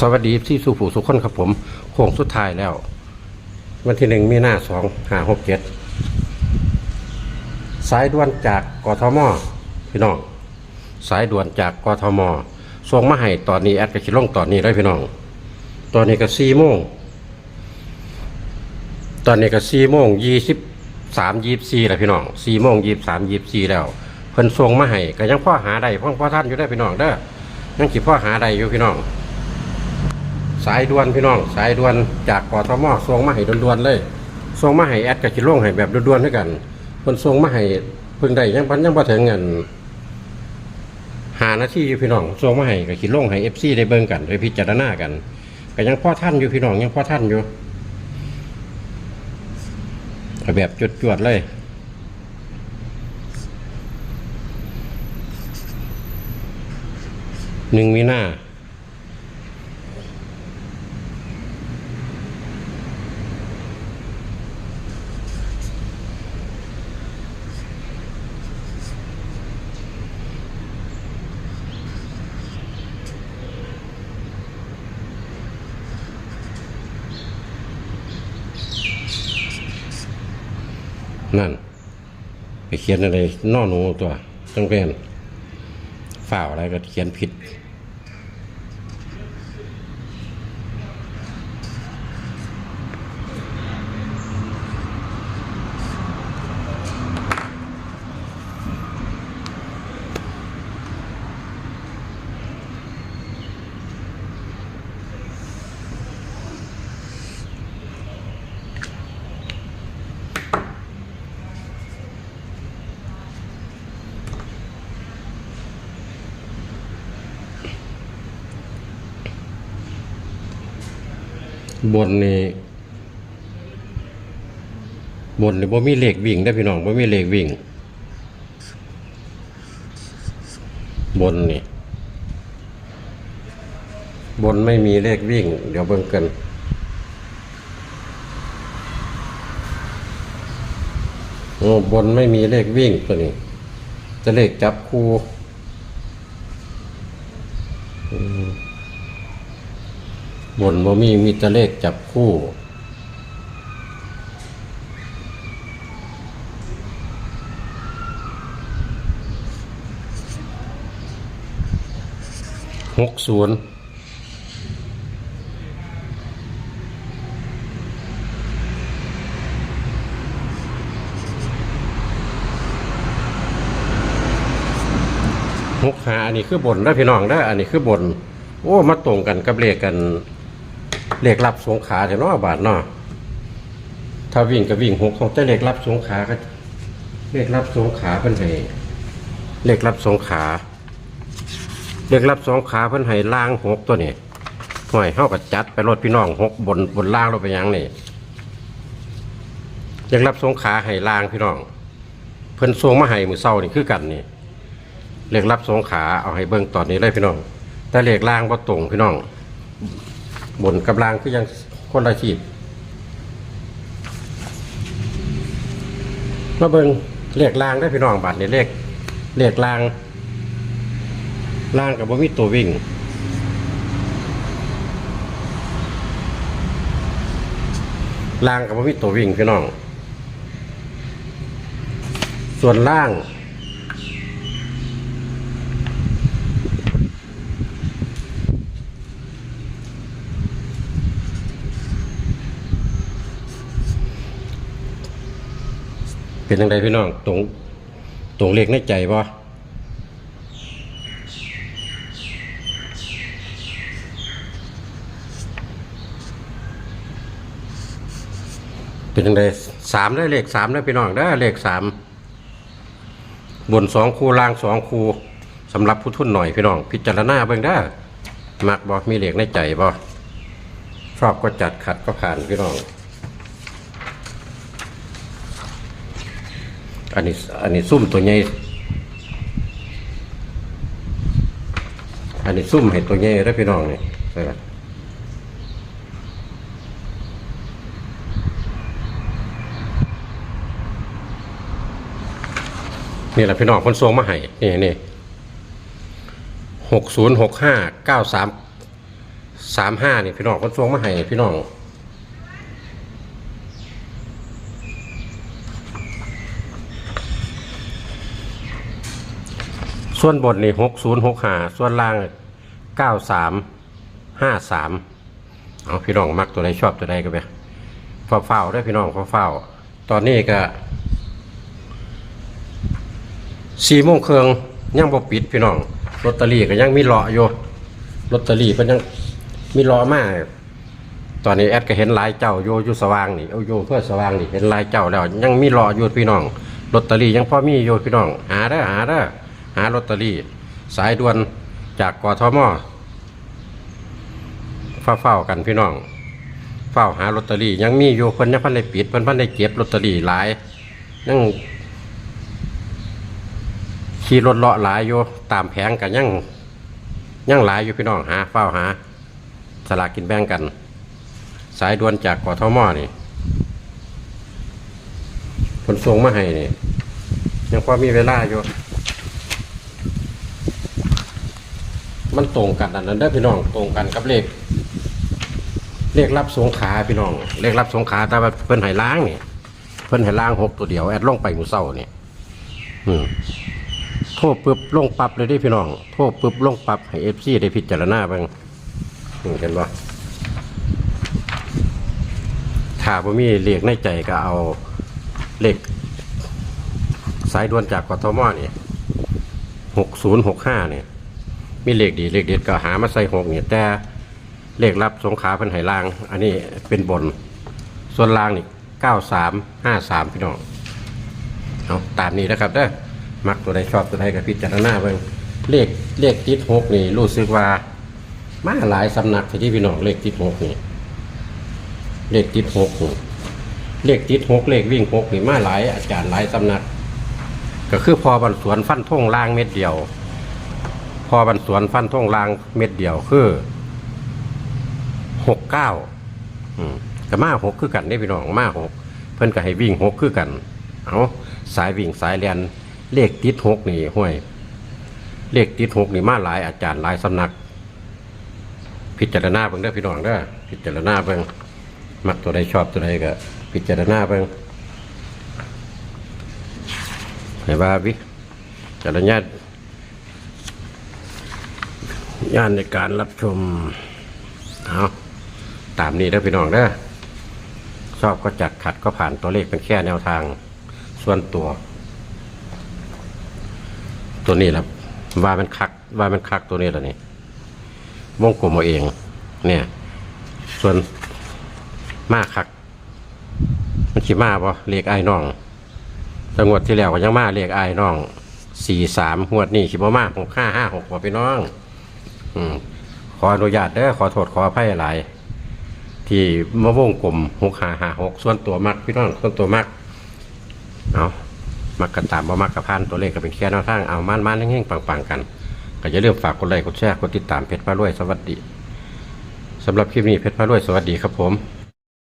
สวัสดีที่สุผูสุขคนครับผมโค้งสุดท้ายแล้ว วันที่หนึ่งมีหน้าสองห้าหกเจ็ดสายด่วนจากกทมพี่น้อง สายด่วนจากกทมส่งมาให้ตอนนี้แอดกระชิลงตอนนี้เลยพี่น้อง ตอนนี้ก็สี่โมงตอนนี้ก็สี่โมงยี่สิบสามยี่สี่แล้วพี่น้องสี่โมงยี่สามยี่สี่แล้วเพิ่นส่งมาให้ก็ยังพ่อหาได้พ่อพ่อท่านอยู่ได้พี่น้องเด้อยังขีพ่อหาได้อยู่พี่น้อง สายด่วนพี่น้อง สายด่วนจากกทมส่งมาให้ด่วนๆเลยส่งมาให้แอดกับจิลงให้แบบด่วนๆด้วยกันเพิ่นส่งมาให้เพิ่งได้ยังพันยังบ่ถึงเงินหาหน้าที่อยู่พี่น้องส่งมาให้กับจิลงให้ FC ได้เบิ่งกันได้พิจารณากันก็ยังพ่อท่านอยู่พี่น้องยังพ่อท่านอยู่แบบจวดๆเลยหนึ่งมีหน้า นั่น ไปเขียนอะไรนอหนูตัวต้องเป็นฝ่าวอะไรก็เขียนผิด บนนี่บนนี่บ่มีเลขวิ่งได้พี่น้องบ่มีเลขวิ่ง บนนี่ บนไม่มีเลขวิ่ง เดี๋ยวเบิ่งกันโอ้บนไม่มีเลขวิ่งตัวนี้ จะเลขจับคู่อืม บนบ่มีมีแตะเลขจับคู่ หกศูนย์หกหาอันนี้คือบนนะพี่น้องนะอันนี้คือบน โอ้ มาตรงกันกับเลขกัน เลขรับสงขลาแต่เนาะบาทเนาะถ้าวิ่งก็วิ่งหกของแต่เลขรับสงขาก็เลขรับสงขาเพิ่นให้เลขรับสงขาเลขรับสงขาเพิ่นให้ล่างหกตัวนี้ห่วยเฮาก็จัดไปรถพี่น้องหกบนบนล่างเราไปยังนี่เลขรับสงขาให้ล่างพี่น้อง เพิ่นส่งมาให้มือเช้านี่คือกันนี่เลขรับสงขาเอาให้เบิ่งตอนนี้เลยพี่น้อง แต่เลขล่างบ่ตรงพี่น้อง บนกับล่างคือยังคนละชีพมาเบิงเลขลางได้พี่น้องบัตรนี่เลขเลขลางลางกับบ่มีตัววิ่งลางกับบ่มีตัววิ่งพี่น้อง ส่วนล่าง เป็นยังไงพี่น้องตรงตรงเลขในใจบ่เป็นยังไงสามได้เลขสามได้พี่น้องได้เลขสามบนสองคูล่างสองคูสำหรับผู้ทุนหน่อยพี่น้อง พิจารณาเบิ่งได้มักบ่มีเลขในใจบ่ชอบก็จัดขัดก็ผ่านพี่น้อง อันนี้อันนี้ซุ่มตัวใหญ่อันนี้ซุ่มเห็ดตัวใหญ่แล้วพี่น้องนี่ใช่ไหมนี่แหละพี่น้องคนทรงมาให้นี่นี่หกศูนย์หกห้าเก้าสามสามห้านี่พี่น้องคนทรงมาให้พี่น้อง ส่วนบนนี่หกศูนย์หกหาส่วนล่างเก้าสามห้าสามเอาพี่น้องมักตัวใดชอบตัวใดก็ไปเฝ้าได้พี่น้องเฝ้า ตอนนี้ก็สี่โมงเครึ่งยังบ่ปิดพี่น้องลอตเตอรี่ก็ยังมีเลาะอยู่ลอตเตอรี่เพิ่นยังมีเลาะมากตอนนี้แอดก็เห็นลายเจ้าโยอยู่สว่างนี่เอาโยเพื่อสว่างนี่เห็นลายเจ้าแล้ว ยังมีรออยู่พี่น้องลอตเตอรี่ยังพอมีอยู่พี่น้อง หาได้อหาได้อ หาลอตเตอรี่ สายด่วนจากกทมเฝ้าเฝ้ากันพี่น้องเฝ้าหาลอตเตอรี่ยังมีอยู่เพิ่นยังพันได้ปิดเพิ่นพันได้เก็บลอตเตอรี่หลายยังขี่รถเลาะหลายอยู่ตามแผงกันยังยังหลายอยู่พี่น้องหาเฝ้าหาสลากกินแบ่งกัน สายด่วนจากกทมนี่ผลส่งมาให้นี่ยังพอมีเวลาอยู่ มันตรงกันอันนั้นได้อพี่น้องตรงกันกับเลขเลขรับสงขาพี่น้องเลขรับสงขาแต่ว่าเพิ่นให้ล้างนี่เพิ่นให้ล้างหกตัวเดียวแอดลงไปหมูเศร้านี่อืมโทษปึ๊บลงปรับเลยเดิพี่น้องโทษปึ๊บลงปรับให้เอฟซีได้พิจารณาบ้างเห็นบ่ถ้าบ่มีเลขในใจก็เอาเลขสายด่วนจากกทมนี่หกศูนย์หกห้าเนี่ย มีเลขดีเลขเด็ดก็หามาใส่หกเนี่ยแต่เลขรับสงขาพันไหลาง อันนี้เป็นบน ส่วนล่างนี่เก้าสามห้าสามพี่น้องเอาตามนี้นะครับเด้อมักตัวใดชอบตัวใดก็พิจารณาเบิ่งเลขเลขติดหกนี่รู้สึกว่ามาหลายสำนักที่พี่น้องเลขติดหกนี่เลขติดหกนี่เลขติดหกเลขวิ่งหกนี่มาหลายอาจารย์หลายสำนัก ก็คือพอบันสวนฟันท่งล่างเม็ดเดียว อบันสวนฟันท่งลางเม็ดเดียวคือหกเก้าก็มาหกคือกันได้พี่น้องมาหกเพิ่นก็ให้วิ่งหกคือกัน เอาสายวิ่งสายเรียนเลขติดหกนี่ห้วย เลขติดหกนี่มาหลายอาจารย์หลายสำนัก พิจารณาเบิ่งเด้อพี่น้องเด้อพิจารณาเบิ่งมักตัวใดชอบตัวใดก็ พิจารณาเบิ่งให้ว่าวิจารณญา ญาณในการรับชมเอาตามนี้เด้อพี่น้องเด้อชอบก็จัดขัดก็ผ่านตัวเลขเป็นแค่แนวทางส่วนตัว ตัวนี้แหละว่ามันคักว่ามันคักตัวนี้แหละนี่วงกลมเอาเอง เนี่ย ส่วนมาคัก มันขีมาบ่เรียกไอ้น้องแต่งวดที่แล้วก็ยังมาเรียกไอ้น้องสี่สามงวดนี้ขีบ่มาหกห้าห้าหกบ่พี่น้อง อืมขออนุญาตเด้อขอโทษขออภัยหลาย ที่มาวงกลมหกหาหาหกส่วนตัวมักพี่น้องส่วนตัวมักเอามักกันตามบ่มักกับพันตัวเลขก็เป็นแค่แนวทางเอามันมันเฮงๆปังๆกัน ก็อย่าลืมฝากกดไลค์กดแชร์กดติดตามเพจพระรวยสวัสดีสำหรับคลิปนี้เพชรพระรวยสวัสดีครับผม